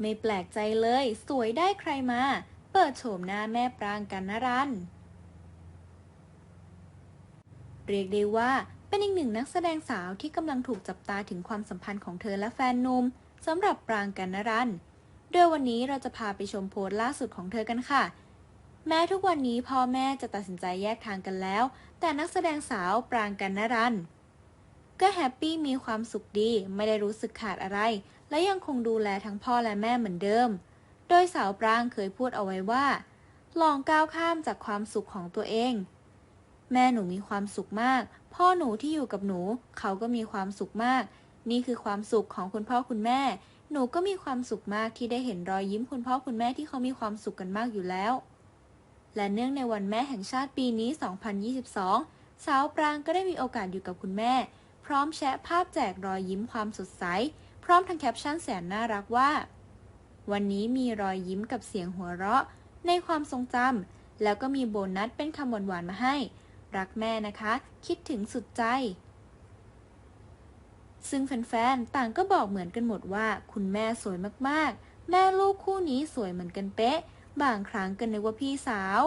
ไม่แปลกใจเลย สวยได้ใครมา เปิดโฉมหน้าแม่ปรางกันนรันเรียกได้ว่าเป็นอีกหนึ่งนักแสดงสาวที่กำลังถูกจับตาถึงความสัมพันธ์ของเธอและแฟนนุ่มสำหรับปรางกันนรันโดยวันนี้เราจะพาไปชมโพสต์ล่าสุดของเธอกันค่ะ แม้ทุกวันนี้พ่อแม่จะตัดสินใจแยกทางกันแล้ว แต่นักแสดงสาวปรางกันนรัน ก็แฮปปี้มีความสุขดี ไม่ได้รู้สึกขาดอะไร และยังคงดูแลทั้งพ่อและแม่เหมือนเดิม โดยสาวปรางเคยพูดเอาไว้ว่า ลองก้าวข้ามจากความสุขของตัวเอง แม่หนูมีความสุขมาก พ่อหนูที่อยู่กับหนู เขาก็มีความสุขมาก นี่คือความสุขของคุณพ่อคุณแม่ หนูก็มีความสุขมากที่ได้เห็นรอยยิ้มคุณพ่อคุณแม่ที่เขามีความสุขกันมากอยู่แล้ว และเนื่องในวันแม่แห่งชาติปีนี้ 2022 สาวปรางก็ได้มีโอกาสอยู่กับคุณแม่ พร้อมแชะภาพแจกรอยยิ้มความสดใส พร้อมทั้งแคปชั่นแสนน่ารักว่า วันนี้มีรอยยิ้มกับเสียงหัวเราะ ในความทรงจำแล้วก็มีโบนัสเป็นคำหวานๆมาให้ รักแม่นะคะ คิดถึงสุดใจ ซึ่งแฟนๆ ต่างก็บอกเหมือนกันหมดว่า คุณแม่สวยมากๆ แม่ลูกคู่นี้สวยเหมือนกันเป๊ะ บางครั้งก็นึกว่าพี่สาว